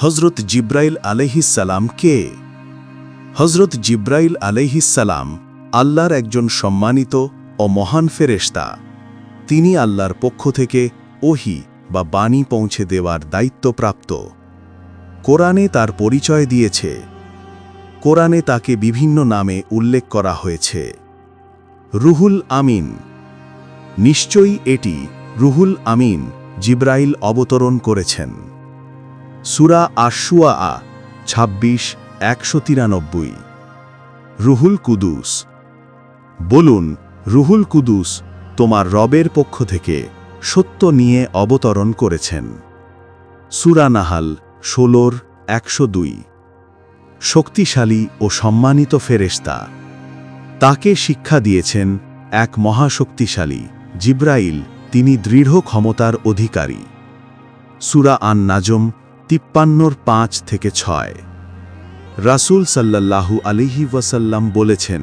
হজরত জিব্রাইল আলহিসাল্লাম কে? হজরত জিব্রাইল আলহিসাল্লাম আল্লাহর একজন সম্মানিত ও মহান ফেরেশতা। তিনি আল্লাহর পক্ষ থেকে ওহি বা বাণী পৌঁছে দেওয়ার দায়িত্বপ্রাপ্ত কোরআনে তার পরিচয় দিয়েছে। কোরআনে তাকে বিভিন্ন নামে উল্লেখ করা হয়েছে। রুহুল আমিন। নিশ্চয়ই এটি রুহুল আমিন জিব্রাইল অবতরণ করেছেন। সুরা আশুয়া আ, ছাব্বিশ, একশো তিরানব্বই। রুহুল কুদুস। বলুন, রুহুল কুদুস তোমার রবের পক্ষ থেকে সত্য নিয়ে অবতরণ করেছেন। সুরা নাহাল, ষোলোর, একশো দুই। শক্তিশালী ও সম্মানিত ফেরেশতা। তাকে শিক্ষা দিয়েছেন এক মহাশক্তিশালী, জিব্রাইল, তিনি দৃঢ় ক্ষমতার অধিকারী। সুরা আন নাজম তিপ্পান্নর পাঁচ থেকে ছয়। রাসূল সাল্লাল্লাহু আলিহি ওয়াসাল্লাম বলেছেন,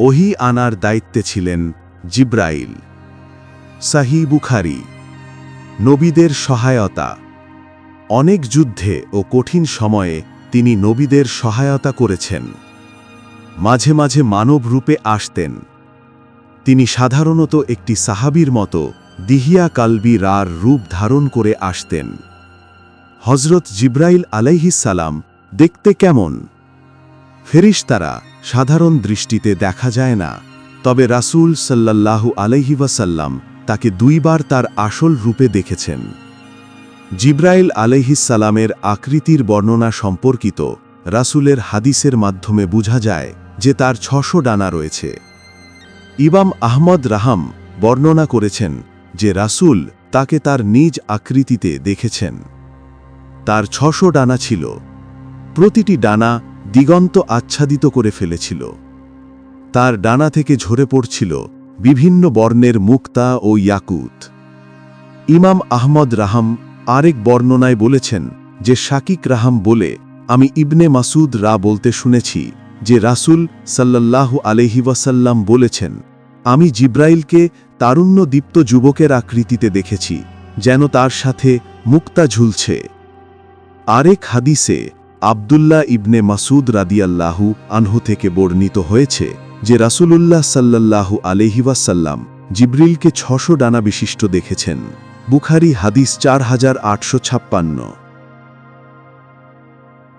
ওহি আনার দায়িত্বে ছিলেন জিব্রাইল, সাহি বুখারি, নবীদের সহায়তা। অনেক যুদ্ধে ও কঠিন সময়ে তিনি নবীদের সহায়তা করেছেন। মাঝে মাঝে মানব রূপে আসতেন। তিনি সাধারণত একটি সাহাবীর মতো দিহিয়া কালবি রার রূপ ধারণ করে আসতেন। হজরত জিব্রাইল আলাইহিসালাম দেখতে কেমন? ফেরিশতারা সাধারণ দৃষ্টিতে দেখা যায় না, তবে রাসূল সাল্লাল্লাহু আলাইহি ওয়াসাল্লাম তাকে দুইবার তার আসল রূপে দেখেছেন। জিব্রাইল আলাইহিসালামের আকৃতির বর্ণনা সম্পর্কিত রাসূলের হাদিসের মাধ্যমে বোঝা যায় যে তার ছশো ডানা রয়েছে। ইবাম আহমদ রাহাম বর্ণনা করেছেন যে রাসূল তাকে তার নিজ আকৃতিতে দেখেছেন। তার ছশো ডানা ছিল। প্রতিটি ডানা দিগন্ত আচ্ছাদিত করে ফেলেছিল। তার ডানা থেকে ঝরে পড়ছিল বিভিন্ন বর্ণের মুক্তা ও ইয়াকুত। ইমাম আহমদ রাহাম আরেক বর্ণনায় বলেছেন যে, শাকিক রাহাম বলে, আমি ইবনে মাসুদ রা বলতে শুনেছি যে, রাসূল সাল্লাল্লাহু আলহি ওয়াসাল্লাম বলেছেন, আমি জিব্রাইলকে তারুণ্যদীপ্ত যুবকের আকৃতিতে দেখেছি, যেন তার সাথে মুক্তা ঝুলছে। আরেক হাদিসে আবদুল্লাহ ইবনে মাসুদ রাদিয়াল্লাহু আনহু থেকে বর্ণিত হয়েছে যে রাসুলুল্লাহ সাল্লাল্লাহু আলহিওয়াসাল্লাম জিব্রিলকে ছশো ডানা বিশিষ্ট দেখেছেন। বুখারি হাদিস চার হাজার আটশো ছাপ্পান্ন।